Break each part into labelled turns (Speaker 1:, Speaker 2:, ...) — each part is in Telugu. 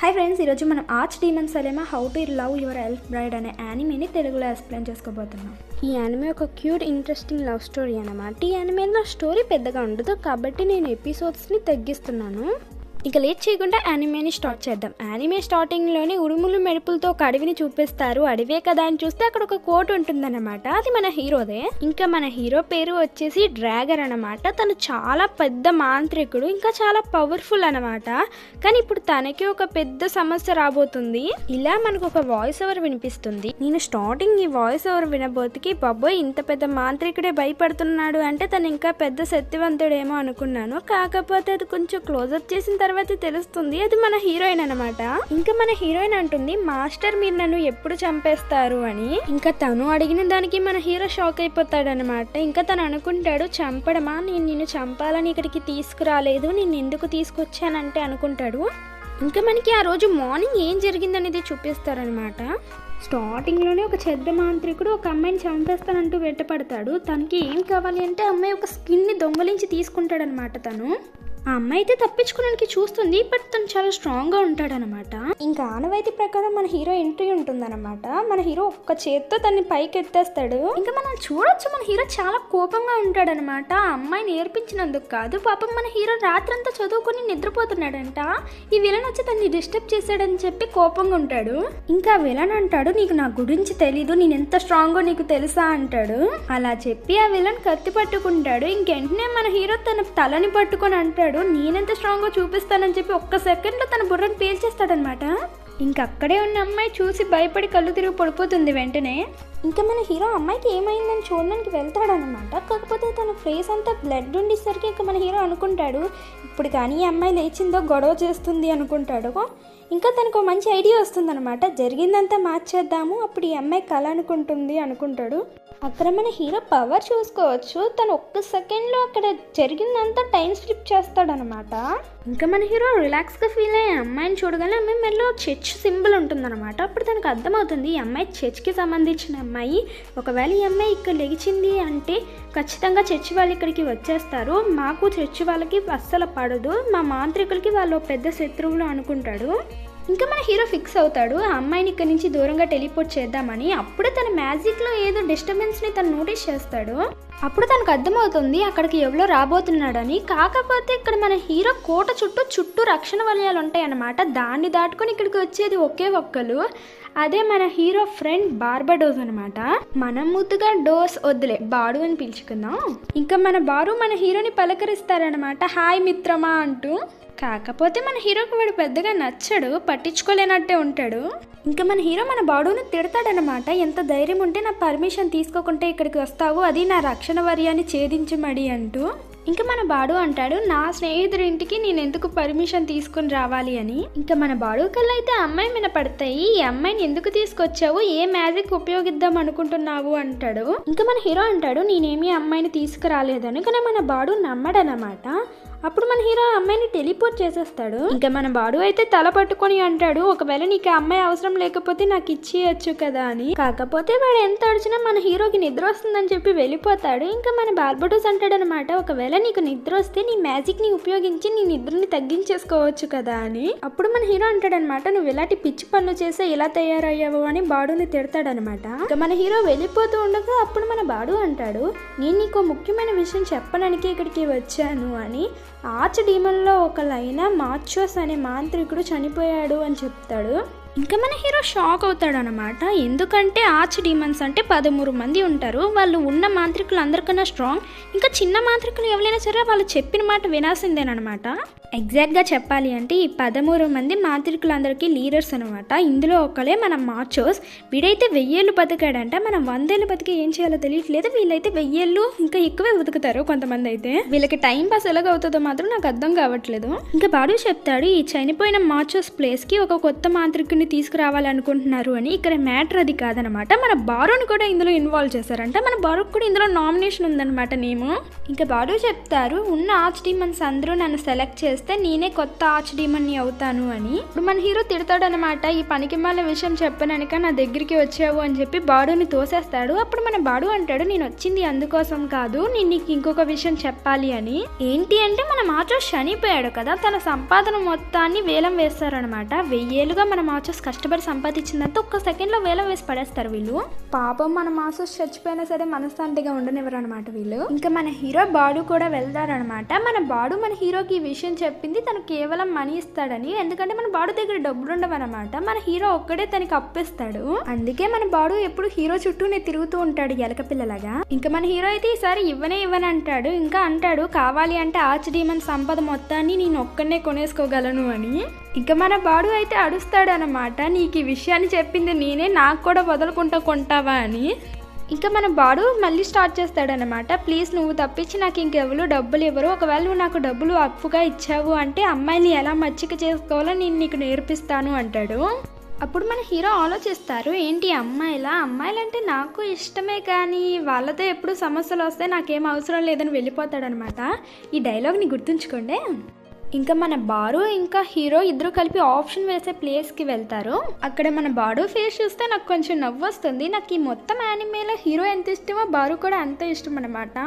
Speaker 1: హాయ్ ఫ్రెండ్స్ ఈరోజు మనం archdemon dilemma how to love your elf bride అనే యానిమేని తెలుగులో ఎక్స్ప్లెయిన్ చేసుకోబోతున్నాం. ఈ యానిమే ఒక క్యూట్ ఇంట్రెస్టింగ్ లవ్ స్టోరీ అనమాట ఈ యానిమేలో స్టోరీ పెద్దగా ఉండదు కాబట్టి నేను ఎపిసోడ్స్ని తగ్గిస్తున్నాను. ఇక లేట్ చేయకుండా యానిమేని స్టార్ట్ చేద్దాం. యానిమే స్టార్టింగ్లోనే ఉరుములు మెరుపులతో ఒక అడవిని చూపిస్తారు. అడవే కదా అని చూస్తే అక్కడ ఒక కోట్ ఉంటుందన్నమాట. అది మన హీరోదే. ఇంకా మన హీరో పేరు వచ్చేసి డ్రాగర్ అన్నమాట. తను చాలా పెద్ద మాంత్రికుడు ఇంకా చాలా పవర్ఫుల్ అన్నమాట. కానీ ఇప్పుడు తనకి ఒక పెద్ద సమస్య రాబోతుంది. ఇలా మనకు ఒక వాయిస్ ఓవర్ వినిపిస్తుంది. నేను స్టార్టింగ్ ఈ వాయిస్ ఓవర్ వినబోతుకి బాబోయ్ ఇంత పెద్ద మాంత్రికుడే భయపడుతున్నాడు అంటే తను ఇంకా పెద్ద శక్తివంతుడేమో అనుకున్నాను. కాకపోతే అది కొంచెం క్లోజప్ చేసిన తర్వాత తెలుస్తుంది అది మన హీరోయిన్ అనమాట ఇంకా మన హీరోయిన్ అంటుంది మాస్టర్ మీరు నన్ను ఎప్పుడు చంపేస్తారు అని. ఇంకా తను అడిగిన దానికి మన హీరో షాక్ అయిపోతాడు అనమాట ఇంకా తను అనుకుంటాడు చంపడమా? నేను నిన్ను చంపాలని ఇక్కడికి తీసుకురాలేదు. నేను ఎందుకు తీసుకొచ్చానంటే అనుకుంటాడు. ఇంకా మనకి ఆ రోజు మార్నింగ్ ఏం జరిగిందనేది చూపిస్తారనమాట స్టార్టింగ్లోనే ఒక చెద్ద మాంత్రికుడు ఒక అమ్మాయిని చంపేస్తానంటూ వెంటపడతాడు. తనకి ఏం కావాలి అంటే అమ్మాయి ఒక స్కిన్ని దొంగలించి తీసుకుంటాడనమాట తను. ఆ అమ్మాయి అయితే తప్పించుకోవడానికి చూస్తుంది బట్ తను చాలా స్ట్రాంగ్గా ఉంటాడనమాట. ఇంకా ఆనవాయితీ ప్రకారం మన హీరో ఎంట్రీ ఉంటుందన్నమాట. మన హీరో ఒక్క చేత్తో తన్ని పైకి ఎత్తేస్తాడు ఇంకా మనం చూడొచ్చు మన హీరో చాలా కోపంగా ఉంటాడనమాట. ఆ అమ్మాయి నేర్పించినందుకు కాదు పాపం మన హీరో రాత్రంతా చదువుకొని నిద్రపోతున్నాడంట. ఈ విలన్ వచ్చి తన్ని డిస్టర్బ్ చేశాడని చెప్పి కోపంగా ఉంటాడు. ఇంకా విలన్ అంటాడు నీకు నా గురించి తెలీదు నేను ఎంత స్ట్రాంగో నీకు తెలుసా? అంటాడు. అలా చెప్పి ఆ విలన్ కత్తి పట్టుకుంటాడు. ఇంకెంటనే మన హీరో తన తలని పట్టుకొని అంటాడు నేనెంత స్ట్రాంగ్గా చూపిస్తానని చెప్పి ఒక్క సెకండ్లో తన బుర్రని పేల్చేస్తాడనమాట ఇంక అక్కడే ఉన్న అమ్మాయి చూసి భయపడి కళ్ళు తిరిగి పడిపోతుంది వెంటనే. ఇంకా మన హీరో అమ్మాయికి ఏమైందని చూడడానికి వెళ్తాడనమాట కాకపోతే తన ఫేస్ అంతా బ్లడ్ ఉండేసరికి ఇంకా మన హీరో అనుకుంటాడు ఇప్పుడు కానీ ఈ అమ్మాయి లేచిందో గొడవ చేస్తుంది అనుకుంటాడు. ఇంకా తనకు ఒక మంచి ఐడియా వస్తుందన్నమాట. జరిగిందంతా మార్చేద్దాము అప్పుడు ఈ అమ్మాయి కళ అనుకుంటుంది అనుకుంటాడు. అక్కడ మన హీరో పవర్ చూసుకోవచ్చు. తను ఒక్క సెకండ్లో అక్కడ జరిగిందంతా టైం స్లిప్ చేస్తాడనమాట ఇంకా మన హీరో రిలాక్స్గా ఫీల్ అయ్యే అమ్మాయిని చూడగానే అమ్మాయి మెల్లో చర్చ్ సింబల్ ఉంటుందన్నమాట. అప్పుడు తనకు అర్థమవుతుంది ఈ అమ్మాయి చర్చ్కి సంబంధించిన అమ్మాయి. ఒకవేళ ఈ అమ్మాయి ఇక్కడ లెగిచింది అంటే ఖచ్చితంగా చర్చి వాళ్ళు ఇక్కడికి వచ్చేస్తారు. మాకు చర్చి వాళ్ళకి అస్సలు పడదు. మా మాంత్రికులకి వాళ్ళు పెద్ద శత్రువులు అనుకుంటాడు. ఇంకా మన హీరో ఫిక్స్ అవుతాడు. ఆ అమ్మాయిని ఇక్కడ నుంచి దూరంగా టెలిపోర్ట్ చేద్దామని. అప్పుడు తన మ్యాజిక్లో ఏదో డిస్టర్బెన్స్ని తను నోటీస్ చేస్తాడు. అప్పుడు తనకు అర్థమవుతుంది అక్కడికి ఎవరో రాబోతున్నాడని. కాకపోతే ఇక్కడ మన హీరో కోట చుట్టూ చుట్టూ రక్షణ వలయాలు ఉంటాయన్నమాట. దాన్ని దాటుకొని ఇక్కడికి వచ్చేది ఒకే ఒక్కరు. అదే మన హీరో ఫ్రెండ్ బార్బడోస్ అనమాట మనం ముద్దుగా డోస్ వద్దులే బాడు అని పిలుచుకుందాం. ఇంకా మన బారు మన హీరోని పలకరిస్తారనమాట హాయ్ మిత్రమా అంటూ. కాకపోతే మన హీరోకి వాడు పెద్దగా నచ్చడు పట్టించుకోలేనట్టే ఉంటాడు. ఇంకా మన హీరో మన బాడుని తిడతాడనమాట ఎంత ధైర్యం ఉంటే నా పర్మిషన్ తీసుకోకుంటే ఇక్కడికి వస్తావు అది నా రక్షణ వర్యాన్ని ఛేదించమడి అంటూ. ఇంకా మన బాడు అంటాడు నా స్నేహితుడి ఇంటికి నేను ఎందుకు పర్మిషన్ తీసుకుని రావాలి అని? ఇంకా మన బాడు కళ్ళు అయితే అమ్మాయి మీద పడతాయి ఈ అమ్మాయిని ఎందుకు తీసుకొచ్చావు ఏ మ్యాజిక్ ఉపయోగిద్దాం అనుకుంటున్నావు? అంటాడు. ఇంకా మన హీరో అంటాడు నేనేమి అమ్మాయిని తీసుకురాలేదని. కానీ మన బాడు నమ్మడనమాట. అప్పుడు మన హీరో ఆ అమ్మాయిని టెలిపోర్ట్ చేసేస్తాడు. ఇంకా మన బాడు అయితే తల పట్టుకొని అంటాడు ఒకవేళ నీకు ఆ అమ్మాయి అవసరం లేకపోతే నాకు ఇచ్చేయచ్చు కదా అని. కాకపోతే వాడు ఎంత అడిచినా మన హీరోకి నిద్ర వస్తుందని చెప్పి వెళ్ళిపోతాడు. ఇంకా మన బార్బటోస్ అంటాడనమాట ఒకవేళ నీకు నిద్ర వస్తే నీ మ్యాజిక్ని ఉపయోగించి నీ నిద్రని తగ్గించేసుకోవచ్చు కదా అని. అప్పుడు మన హీరో అంటాడనమాట నువ్వు ఇలాంటి పిచ్చి పనులు చేస్తే ఇలా తయారయ్యావు అని బాడుని తిడతాడనమాట. ఇంకా మన హీరో వెళ్ళిపోతూ ఉండగా అప్పుడు మన బాడు అంటాడు నేను నీకు ముఖ్యమైన విషయం చెప్పడానికి ఇక్కడికి వచ్చాను అని. ఆర్చ్ డీమన్లో ఒకలైన మార్చోస్ అనే మాంత్రికుడు చనిపోయాడు అని చెప్తాడు. ఇంకా మన హీరో షాక్ అవుతాడు అనమాట ఎందుకంటే ఆర్చ్ డీమన్స్ అంటే పదమూడు మంది ఉంటారు. వాళ్ళు ఉన్న మాంత్రికులు అందరికన్నా స్ట్రాంగ్. ఇంకా చిన్న మాంత్రికులు ఎవరైనా సరే వాళ్ళు చెప్పిన మాట వినాల్సిందేనమాట ఎగ్జాక్ట్గా చెప్పాలి అంటే ఈ పదమూడు మంది మాంత్రికులందరికీ లీడర్స్ అనమాట ఇందులో ఒకలే మన మార్చోస్. వీడైతే వెయ్యేళ్ళు బతికాడంట. మనం వందేళ్ళు బతికి ఏం చేయాలో తెలియట్లేదు. వీళ్ళైతే వెయ్యేళ్ళు ఇంకా ఎక్కువే బతుకుతారు కొంతమంది అయితే. వీళ్ళకి టైం పాస్ ఎలాగవుతుందో మాత్రం నాకు అర్థం కావట్లేదు. ఇంకా బాడు చెప్తాడు ఈ చనిపోయిన మార్చోస్ ప్లేస్కి ఒక కొత్త మాంత్రికుని తీసుకురావాలనుకుంటున్నారు అని ఇక్కడ మ్యాటర్ అది కాదనమాట. మన బారుని కూడా ఇందులో ఇన్వాల్వ్ చేశారంట. మన బారుకు కూడా ఇందులో నామినేషన్ ఉందన్నమాట నేము. ఇంకా బారు చెప్తారు ఉన్న ఆర్చ్ డీమన్స్ అందరూ నన్ను సెలెక్ట్ చేస్తే నేనే కొత్త ఆర్చ్ డీమన్ని అవుతాను అని. ఇప్పుడు మన హీరో తిడతాడనమాట ఈ పనికిమాల విషయం చెప్పననుక నా దగ్గరికి వచ్చావు అని చెప్పి బాడుని తోసేస్తాడు. అప్పుడు మన బాడు అంటాడు నేను వచ్చింది అందుకోసం కాదు నేను నీకు ఇంకొక విషయం చెప్పాలి అని. ఏంటి అంటే మన మాచో చనిపోయాడు కదా తన సంపాదన మొత్తాన్ని వేలం వేస్తారనమాట. వెయ్యేలుగా మన మాచోస్ కష్టపడి సంపాదించిందంతా ఒక్క సెకండ్లో వేలం వేసి పడేస్తారు వీళ్ళు. పాపం మన మాచోస్ చచ్చిపోయినా సరే మనశ్శాంతిగా ఉండనివ్వరు అనమాట వీళ్ళు. ఇంకా మన హీరో బాడు కూడా వెళ్తారనమాట మన బాడు మన హీరోకి ఈ విషయం చెప్పింది తను కేవలం మనీ ఇస్తాడని ఎందుకంటే మన బాడు దగ్గర డబ్బులు ఉండవన్నమాట మన హీరో ఒక్కడే తనకి అప్పిస్తాడు. అందుకే మన బాడు ఎప్పుడు హీరో చుట్టూనే తిరుగుతూ ఉంటాడు ఎలక పిల్లలాగా. ఇంకా మన హీరో అయితే ఈసారి ఇవ్వనే ఇవ్వని అంటాడు ఇంకా అంటాడు కావాలి అంటే ఆర్చ్ డీమన్ సంపద మొత్తాన్ని నేను ఒక్కనే కొనేసుకోగలను అని. ఇంకా మన బాడు అయితే అడుస్తాడు అనమాట నీకు ఈ విషయాన్ని చెప్పింది నేనే నాకు కూడా వదులుకుంటా కొంటావా అని. ఇంకా మన బాడు మళ్ళీ స్టార్ట్ చేస్తాడనమాట ప్లీజ్ నువ్వు తప్పించి నాకు ఇంకెవరు డబ్బులు ఇవ్వరు. ఒకవేళ నువ్వు నాకు డబ్బులు అప్పుగా ఇచ్చావు అంటే అమ్మాయిని ఎలా మచ్చిక చేసుకోవాలో నేను నీకు నేర్పిస్తాను అంటాడు. అప్పుడు మన హీరో ఆలోచిస్తారు ఏంటి అమ్మాయిలా? అమ్మాయిలంటే నాకు ఇష్టమే కానీ వాళ్ళతో ఎప్పుడు సమస్యలు వస్తే నాకేం అవసరం లేదని వెళ్ళిపోతాడనమాట ఈ డైలాగ్ని గుర్తుంచుకోండి. ఇంకా మన బారు ఇంకా హీరో ఇద్దరు కలిపి ఆప్షన్ వేసే ప్లేస్కి వెళ్తారు. అక్కడ మన బారు ఫేస్ చూస్తే నాకు కొంచెం నవ్వు వస్తుంది నాకు ఈ మొత్తం యానిమేలో హీరో ఎంత ఇష్టమో బారు కూడా అంత ఇష్టం అనమాట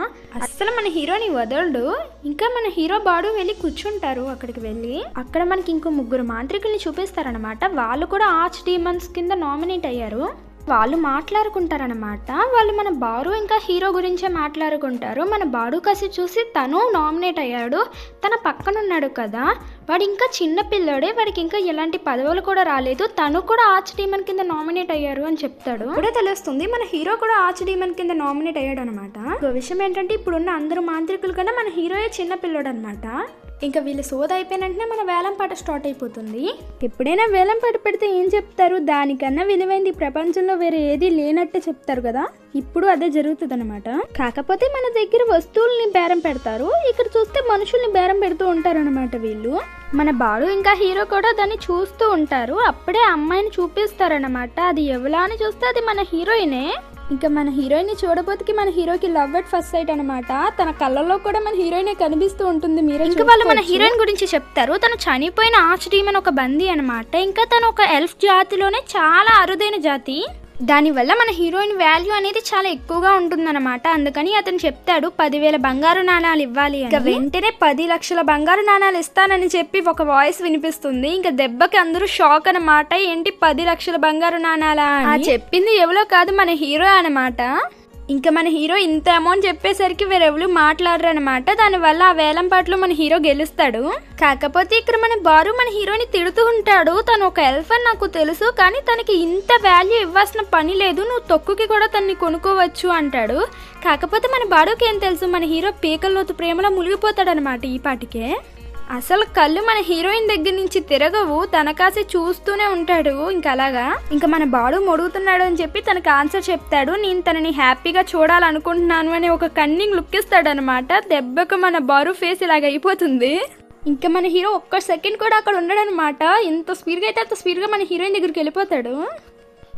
Speaker 1: అస్సలు మన హీరోని వదలడు. ఇంకా మన హీరో బాడు వెళ్ళి కూర్చుంటారు అక్కడికి వెళ్ళి. అక్కడ మనకి ఇంకో ముగ్గురు మాంత్రికుల్ని చూపిస్తారనమాట వాళ్ళు కూడా ఆర్చ్ డీమన్స్ కింద నామినేట్ అయ్యారు. వాళ్ళు మాట్లాడుకుంటారనమాట వాళ్ళు మన బారు ఇంకా హీరో గురించే మాట్లాడుకుంటారు. మన బాడు కసి చూసి తను నామినేట్ అయ్యాడు. తన పక్కన ఉన్నాడు కదా. వాడు ఇంకా చిన్న పిల్లోడే. వాడికి ఇంకా ఎలాంటి పదవులు కూడా రాలేదు. తను కూడా ఆర్చ్ డీమన్ కింద నామినేట్ అయ్యారు అని చెప్తాడు. ఇప్పుడే తెలుస్తుంది మన హీరో కూడా ఆర్చ్ డీమన్ కింద నామినేట్ అయ్యాడు అనమాట విషయం ఏంటంటే ఇప్పుడున్న అందరూ మాంత్రికులు కన్నా మన హీరోయే చిన్న పిల్లోడు అనమాట ఇంకా వీళ్ళు సోద అయిపోయిన వెంటనే మన వేలం పాట స్టార్ట్ అయిపోతుంది. ఎప్పుడైనా వేలం పాట పెడితే ఏం చెప్తారు? దానికన్నా విలువైంది ఈ ప్రపంచంలో వేరే ఏది లేనట్టే చెప్తారు కదా? ఇప్పుడు అదే జరుగుతుంది అనమాట కాకపోతే మన దగ్గర వస్తువుల్ని బేరం పెడతారు. ఇక్కడ చూస్తే మనుషుల్ని బేరం పెడుతూ ఉంటారు అనమాట వీళ్ళు. మన బాడు ఇంకా హీరో కూడా దాన్ని చూస్తూ ఉంటారు. అప్పుడే అమ్మాయిని చూపిస్తారనమాట అది ఎవలా అని చూస్తే అది మన హీరోయినే. ఇంకా మన హీరోయిన్ చూడబోతుకి మన హీరోకి లవ్ అట్ ఫస్ట్ సైట్ అనమాట తన కళ్ళలో కూడా మన హీరోయిన్ కనిపిస్తూ ఉంటుంది మీరే ఇంకా వాళ్ళు మన హీరోయిన్ గురించి చెప్తారు. తను చనిపోయిన ఆర్చ్ డీమన్ ఒక బందీ అనమాట ఇంకా తను ఒక ఎల్ఫ్ జాతిలోనే చాలా అరుదైన జాతి. దానివల్ల మన హీరోయిన్ వాల్యూ అనేది చాలా ఎక్కువగా ఉంటుందన్నమాట. అందుకని అతను చెప్తాడు పదివేల బంగారు నాణాలు ఇవ్వాలి ఇంకా వెంటనే పది లక్షల బంగారు నాణాలు ఇస్తానని చెప్పి ఒక వాయిస్ వినిపిస్తుంది. ఇంకా దెబ్బకి అందరూ షాక్ అన్నమాట. ఏంటి పది లక్షల బంగారు నాణాలా అని? చెప్పింది ఎవరో కాదు మన హీరో అన్నమాట. ఇంకా మన హీరో ఇంత అమౌంట్ చెప్పేసరికి వేరెవరు మాట్లాడరు అనమాట దానివల్ల ఆ వేలం పాటలో మన హీరో గెలుస్తాడు. కాకపోతే ఇక్కడ మన బారు మన హీరోని తిడుతూ ఉంటాడు. తను ఒక ఎల్ఫ్ అని నాకు తెలుసు కానీ తనకి ఇంత వాల్యూ ఇవ్వాల్సిన పని లేదు. నువ్వు తొక్కుకి కూడా తన్ని కొనుక్కోవచ్చు అంటాడు. కాకపోతే మన బాడుకి ఏం తెలుసు? మన హీరో పీకల్లోతు ప్రేమలో మునిగిపోతాడనమాట ఈ పాటికే. అసలు కళ్ళు మన హీరోయిన్ దగ్గర నుంచి తిరగవు. తన కాసే చూస్తూనే ఉంటాడు. ఇంకా అలాగా? ఇంకా మన బాడు మొడుగుతున్నాడు అని చెప్పి తనకు ఆన్సర్ చెప్తాడు. నేను తనని హ్యాపీగా చూడాలనుకుంటున్నాను అని ఒక కన్నింగ్ లుక్ ఇస్తాడు అనమాట దెబ్బకు మన బారు ఫేస్ ఇలాగ అయిపోతుంది. ఇంకా మన హీరో ఒక్క సెకండ్ కూడా అక్కడ ఉండడనమాట ఇంత ఎంత స్పీడ్గా అయితే అంత స్పీడ్గా మన హీరోయిన్ దగ్గరికి వెళ్ళిపోతాడు.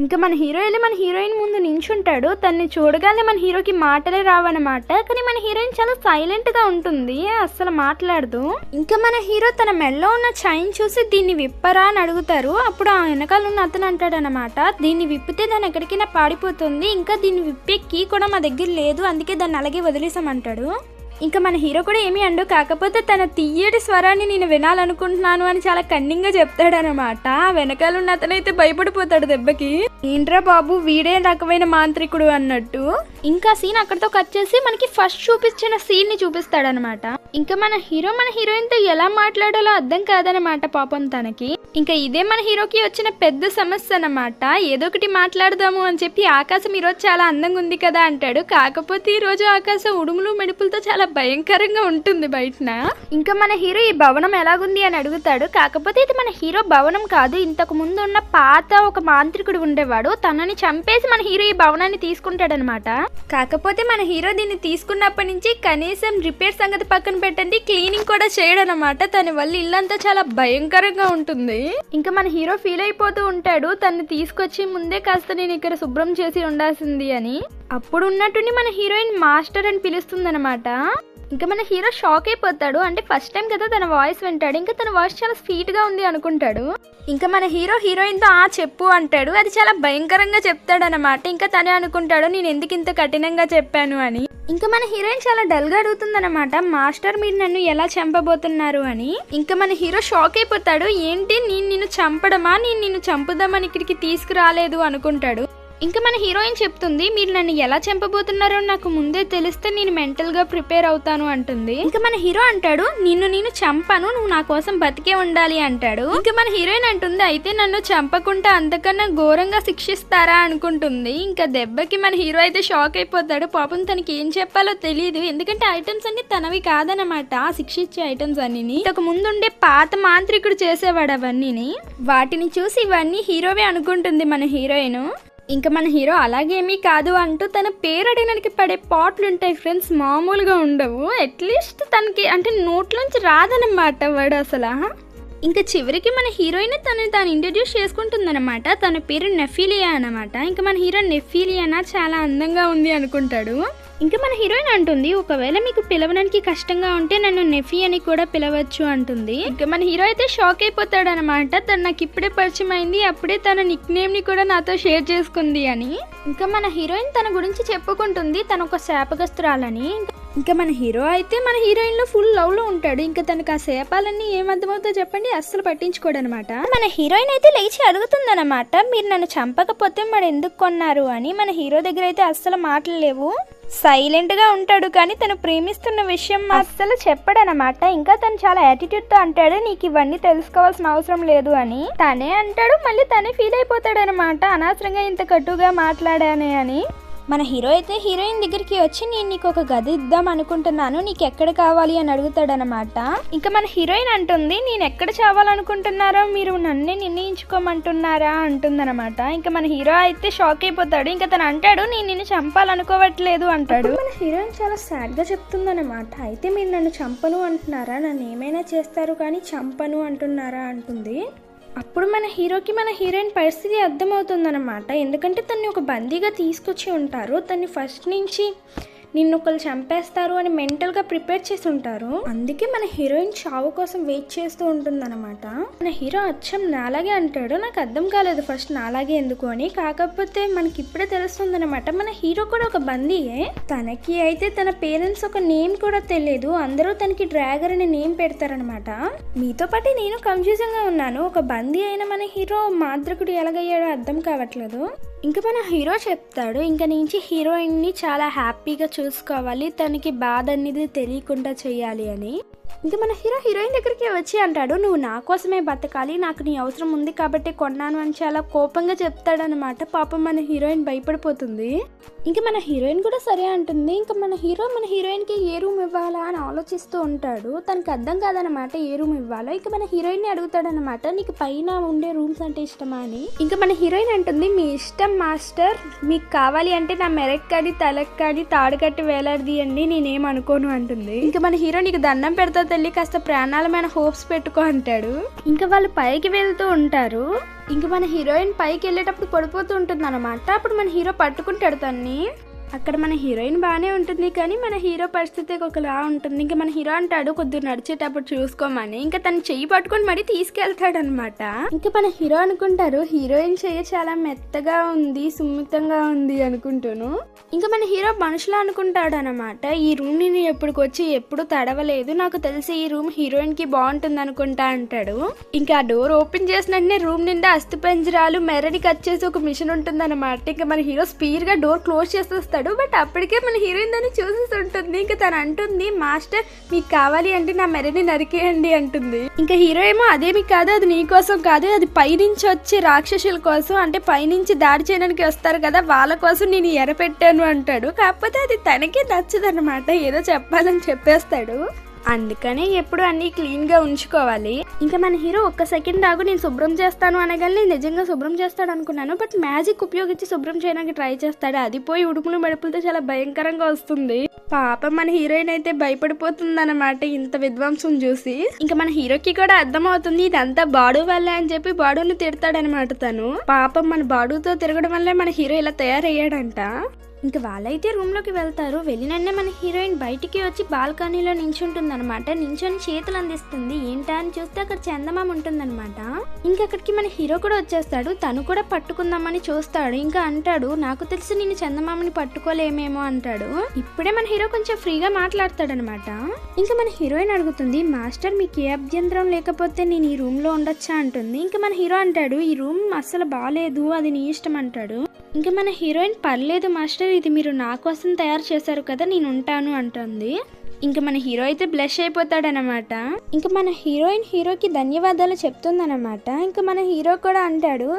Speaker 1: ఇంకా మన హీరో వెళ్ళి మన హీరోయిన్ ముందు నించుంటాడు. తన్ని చూడగానే మన హీరోకి మాటలే రావన్నమాట. కానీ మన హీరోయిన్ చాలా సైలెంట్గా ఉంటుంది. అస్సలు మాట్లాడదు. ఇంకా మన హీరో తన మెడలో ఉన్న చైన్ చూసి దీన్ని విప్పరా అని అడుగుతారు. అప్పుడు ఆ వెనకాల ఉన్న అతను అంటాడు అనమాట దీన్ని విప్పితే దాన్ని ఎక్కడికైనా పాడిపోతుంది ఇంకా దీన్ని విప్పే కీ కూడా మా దగ్గర లేదు. అందుకే దాన్ని అలాగే వదిలేసామంటాడు. ఇంకా మన హీరో కూడా ఏమీ అండు కాకపోతే తన తీయటి స్వరాన్ని నేను వినాలనుకుంటున్నాను అని చాలా కన్నింగా చెప్తాడనమాట వెనకాల ఉన్న అతనైతే భయపడిపోతాడు దెబ్బకి. ఏంట్రా బాబు వీడే రకమైన మాంత్రికుడు అన్నట్టు. ఇంకా సీన్ అక్కడితో కట్ చేసి మనకి ఫస్ట్ చూపించిన సీన్ని చూపిస్తాడనమాట ఇంకా మన హీరో మన హీరోయిన్తో ఎలా మాట్లాడాలో అర్థం కాదనమాట పాపం తనకి. ఇంకా ఇదే మన హీరోకి వచ్చిన పెద్ద సమస్య అన్నమాట. ఏదో ఒకటి మాట్లాడదాము అని చెప్పి ఆకాశం ఈరోజు చాలా అందంగా ఉంది కదా అంటాడు. కాకపోతే ఈ రోజు ఆకాశం ఉడుములు మెడుపులతో చాలా భయంకరంగా ఉంటుంది బయటన. ఇంకా మన హీరో ఈ భవనం ఎలాగుంది అని అడుగుతాడు. కాకపోతే ఇది మన హీరో భవనం కాదు. ఇంతకు ముందు ఉన్న పాత ఒక మాంత్రికుడు ఉండేవాడు. తనని చంపేసి మన హీరో ఈ భవనాన్ని తీసుకుంటాడనమాట కాకపోతే మన హీరో దీన్ని తీసుకున్నప్పటి నుంచి కనీసం రిపేర్ సంగతి పక్కన పెట్టండి క్లీనింగ్ కూడా చేయడం అనమాట తన వల్ల ఇల్లంతా చాలా భయంకరంగా ఉంటుంది. ఇంకా మన హీరో ఫీల్ అయిపోతూ ఉంటాడు తను తీసుకొచ్చి ముందే కాస్త నేను ఇక్కడ శుభ్రం చేసి ఉండాల్సింది అని. అప్పుడు ఉన్నట్టుండి మన హీరోయిన్ మాస్టర్ అని పిలుస్తుంది ఇంకా మన హీరో షాక్ అయిపోతాడు. అంటే ఫస్ట్ టైం కదా తన వాయిస్ వింటాడు. ఇంకా తన వాయిస్ చాలా స్వీట్గా ఉంది అనుకుంటాడు. ఇంకా మన హీరో హీరోయిన్తో ఆ చెప్పు అంటాడు. అది చాలా భయంకరంగా చెప్తాడు అనమాట ఇంకా తనే అనుకుంటాడు నేను ఎందుకు ఇంత కఠినంగా చెప్పాను అని. ఇంకా మన హీరోయిన్ చాలా డల్గా అడుగుతుందన్నమాట. మాస్టర్ మీరు నన్ను ఎలా చంపబోతున్నారు అని. ఇంకా మన హీరో షాక్ అయిపోతాడు. ఏంటి? నేను నిన్ను చంపడమా? నేను నిన్ను చంపుదామని ఇక్కడికి తీసుకురాలేదు అనుకుంటాడు. ఇంకా మన హీరోయిన్ చెప్తుంది మీరు నన్ను ఎలా చంపబోతున్నారో నాకు ముందే తెలిస్తే నేను మెంటల్గా ప్రిపేర్ అవుతాను అంటుంది. ఇంకా మన హీరో అంటాడు నిన్ను నేను చంపను నువ్వు నా కోసం బతికే ఉండాలి అంటాడు. ఇంకా మన హీరోయిన్ అంటుంది అయితే నన్ను చంపకుండా అంతకన్నా ఘోరంగా శిక్షిస్తారా అనుకుంటుంది. ఇంకా దెబ్బకి మన హీరో అయితే షాక్ అయిపోతాడు. పాపం తనకి ఏం చెప్పాలో తెలియదు ఎందుకంటే ఐటమ్స్ అన్ని తనవి కాదనమాట ఆ శిక్షించే ఐటమ్స్ అన్ని ఇంతకు ముందుండే పాత మాంత్రికుడు చేసేవాడు అవన్నీని. వాటిని చూసి ఇవన్నీ హీరోవే అనుకుంటుంది మన హీరోయిన్. ఇంకా మన హీరో అలాగేమీ కాదు అంటూ తన పేరు పడే పాటలు ఉంటాయి ఫ్రెండ్స్ మామూలుగా ఉండవు. అట్లీస్ట్ తనకి అంటే నోట్లోంచి రాదనమాట వాడు అసలు. ఇంకా చివరికి మన హీరోయిన్ తను తాను ఇంట్రడ్యూస్ చేసుకుంటుందన్నమాట. తన పేరు నెఫీలియా అనమాట ఇంకా మన హీరో నెఫీలియానా? చాలా అందంగా ఉంది అనుకుంటాడు. ఇంకా మన హీరోయిన్ అంటుంది ఒకవేళ మీకు పిలవడానికి కష్టంగా ఉంటే నన్ను నెఫీ అని కూడా పిలవచ్చు అంటుంది. ఇంకా మన హీరో అయితే షాక్ అయిపోతాడు అనమాట తను నాకు ఇప్పుడే పరిచయం అయింది అప్పుడే తన నిక్ నేమ్ని కూడా నాతో షేర్ చేసుకుంది అని. ఇంకా మన హీరోయిన్ తన గురించి చెప్పుకుంటుంది తను ఒక శాపగస్తురాలని ఇంకా మన హీరో అయితే మన హీరోయిన్లో ఫుల్ లవ్లో ఉంటాడు ఇంకా తనకు ఆ శాపాలన్నీ ఏమర్థమవుతో చెప్పండి అస్సలు పట్టించుకోడు అనమాట మన హీరోయిన్ అయితే లేచి అడుగుతుందన్నమాట మీరు నన్ను చంపకపోతే మరి ఎందుకు కొన్నారు? అని. మన హీరో దగ్గర అయితే అస్సలు మాటలు లేవు. సైలెంట్గా ఉంటాడు కానీ తను ప్రేమిస్తున్న విషయం అస్సలు చెప్పడనమాట. ఇంకా తను చాలా యాటిట్యూడ్తో అంటాడు నీకు ఇవన్నీ తెలుసుకోవాల్సిన అవసరం లేదు అని. తనే అంటాడు మళ్ళీ తనే ఫీల్ అయిపోతాడనమాట. అనవసరంగా ఇంత కట్టుగా మాట్లాడానే అని. మన హీరో అయితే హీరోయిన్ దగ్గరికి వచ్చి నేను నీకు ఒక గది ఇద్దాం అనుకుంటున్నాను నీకు ఎక్కడ కావాలి? అని అడుగుతాడనమాట ఇంకా మన హీరోయిన్ అంటుంది నేను ఎక్కడ చావాలనుకుంటున్నారో మీరు నన్నే నిర్ణయించుకోమంటున్నారా? అంటుందన్నమాట. ఇంకా మన హీరో అయితే షాక్ అయిపోతాడు. ఇంకా తను అంటాడు నేను నిన్ను చంపాలనుకోవట్లేదు అంటాడు. మన హీరోయిన్ చాలా సాడ్గా చెప్తుందన్నమాట. అయితే మీరు నన్ను చంపను అంటున్నారా? నన్ను ఏమైనా చేస్తారు కానీ చంపను అంటున్నారా? అంటుంది. అప్పుడు మన హీరోకి మన హీరోయిన్ పరిస్థితి అర్థమవుతుందన్నమాట. ఎందుకంటే తన్ని ఒక బందీగా తీసుకొచ్చి ఉంటారు. తన్ని ఫస్ట్ నుంచి నిన్ను ఒకళ్ళు చంపేస్తారు అని మెంటల్గా ప్రిపేర్ చేసి ఉంటారు అందుకే మన హీరోయిన్ చావు కోసం వెయిట్ చేస్తూ ఉంటుందన్నమాట. మన హీరో అచ్చం నాలాగే అంటాడు నాకు అర్థం కాలేదు ఫస్ట్ నాలాగే ఎందుకు అని. కాకపోతే మనకి ఇప్పుడే తెలుస్తుందన్నమాట మన హీరో కూడా ఒక బందీయే. తనకి అయితే తన పేరెంట్స్ ఒక నేమ్ కూడా తెలియదు అందరూ తనకి డ్రాగర్ అనే నేమ్ పెడతారనమాట మీతో పాటు నేను కన్ఫ్యూజన్గా ఉన్నాను ఒక బందీ అయిన మన హీరో మాద్రకుడు ఎలాగయ్యాడో అర్థం కావట్లేదు. ఇంకా మన హీరో చెప్తాడు ఇంకా నుంచి హీరోయిన్ని చాలా హ్యాపీగా చూసుకోవాలి తనకి బాధ అనేది తెలియకుండా చేయాలి అని. ఇంకా మన హీరో హీరోయిన్ దగ్గరికి వచ్చి అంటాడు నువ్వు నా కోసమే బతకాలి నాకు నీ అవసరం ఉంది కాబట్టి కొన్నాను అని చాలా కోపంగా చెప్తాడనమాట పాపం మన హీరోయిన్ భయపడిపోతుంది. ఇంకా మన హీరోయిన్ కూడా సరే అంటుంది. ఇంకా మన హీరో మన హీరోయిన్కి ఏ రూమ్ ఇవ్వాలా అని ఆలోచిస్తూ ఉంటాడు. తనకి అర్థం కాదనమాట ఏ రూమ్ ఇవ్వాలో. ఇంకా మన హీరోయిన్ అడుగుతాడనమాట నీకు పైన ఉండే రూమ్స్ అంటే ఇష్టమా అని. ఇంకా మన హీరోయిన్ అంటుంది మీ ఇష్టం మాస్టర్. మీకు కావాలి అంటే నా మెరక్ కానీ తలకు కానీ తాడు కట్టి వేలాడదీయండి. నేనేం అనుకోను అంటుంది. ఇంకా మన హీరో నీకు దండం పెడతా తల్లి కాస్త ప్రాణాలమైన హోప్స్ పెట్టుకో అంటాడు. ఇంకా వాళ్ళు పైకి వెళ్తూ ఉంటారు. ఇంకా మన హీరోయిన్ పైకి వెళ్ళేటప్పుడు పడిపోతూ ఉంటుంది అనమాట అప్పుడు మన హీరో పట్టుకుంటాడు తన్ని. అక్కడ మన హీరోయిన్ బాగానే ఉంటుంది కానీ మన హీరో పరిస్థితి ఒకలా ఉంటుంది. ఇంకా మన హీరో అంటాడు కొద్దిగా నడిచేటప్పుడు చూసుకోమని. ఇంకా తను చెయ్యి పట్టుకొని మరీ తీసుకెళ్తాడు అనమాట ఇంకా మన హీరో అనుకుంటారు హీరోయిన్ చెయ్యి చాలా మెత్తగా ఉంది సున్నితంగా ఉంది అనుకుంటాను. ఇంకా మన హీరో మనుషులు అనుకుంటాడు అనమాట ఈ రూమ్ని నేను ఎప్పుడుకొచ్చి ఎప్పుడు తడవలేదు నాకు తెలిసి ఈ రూమ్ హీరోయిన్కి బాగుంటుంది అనుకుంటా అంటాడు. ఇంకా ఆ డోర్ ఓపెన్ చేసిన వెంటనే రూమ్ నిండా అస్థిపంజరాలు మెరడి కట్ చేసి ఒక మిషన్ ఉంటుంది అనమాట ఇంకా మన హీరో స్పీడ్గా డోర్ క్లోజ్ చేసేస్తాడు. బట్ అప్పటికే మన హీరోయిన్ దాన్ని చూసేసి ఉంటుంది. ఇంకా తను అంటుంది మాస్టర్ మీకు కావాలి అంటే నా మెరని నరికేయండి అంటుంది. ఇంకా హీరో ఏమో అదేమి కాదు అది నీ కోసం కాదు అది పైనుంచి వచ్చే రాక్షసుల కోసం అంటే పైనుంచి దాడి చేయడానికి వస్తారు కదా వాళ్ళ కోసం నేను ఎర్రపెట్టాను అంటాడు. కాకపోతే అది తనకే నచ్చదన్నమాట ఏదో చెప్పాలని చెప్పేస్తాడు. అందుకనే ఎప్పుడు అన్ని క్లీన్గా ఉంచుకోవాలి. ఇంకా మన హీరో ఒక్క సెకండ్ ఆగు నేను శుభ్రం చేస్తాను అనగానే నేను నిజంగా శుభ్రం చేస్తాడు అనుకున్నాను. బట్ మ్యాజిక్ ఉపయోగించి శుభ్రం చేయడానికి ట్రై చేస్తాడు. అది పోయి ఉడుపులు మడుపులతో చాలా భయంకరంగా వస్తుంది. పాప మన హీరోయిన్ అయితే భయపడిపోతుంది అనమాట ఇంత విధ్వంసం చూసి. ఇంకా మన హీరోకి కూడా అర్థమవుతుంది ఇదంతా బాడు వల్లే అని చెప్పి బాడుని తిడతాడనమాట తను. పాపం మన బాడుతో తిరగడం వల్లే మన హీరో ఇలా తయారయ్యాడంట. ఇంకా వాళ్ళైతే రూమ్లోకి వెళ్తారు. వెళ్ళినన్నే మన హీరోయిన్ బయటికి వచ్చి బాల్కనీలో నించుంటుంది అనమాట నించొని చేతులు అందిస్తుంది. ఏంటా అని చూస్తే అక్కడ చందమామ ఉంటుందన్నమాట. ఇంకా అక్కడికి మన హీరో కూడా వచ్చేస్తాడు. తను కూడా పట్టుకుందామని చూస్తాడు. ఇంకా అంటాడు నాకు తెలిసి నేను చందమామని పట్టుకోలేమేమో అంటాడు. ఇప్పుడే మన హీరో కొంచెం ఫ్రీగా మాట్లాడతాడనమాట ఇంకా మన హీరోయిన్ అడుగుతుంది మాస్టర్ మీకు ఏ అభ్యంతరం లేకపోతే నేను ఈ రూమ్లో ఉండొచ్చా? అంటుంది. ఇంకా మన హీరో అంటాడు ఈ రూమ్ అస్సలు బాగాలేదు అది నీ ఇష్టం అంటాడు. ఇంకా మన హీరోయిన్ పర్లేదు మాస్టర్ ఇది మీరు నా కోసం తయారు చేశారు కదా నేను ఉంటాను అంటుంది. ఇంకా మన హీరో అయితే బ్లష్ అయిపోతాడనమాట. ఇంకా మన హీరోయిన్ హీరోకి ధన్యవాదాలు చెప్తుందనమాట. ఇంకా మన హీరో కూడా అంటాడు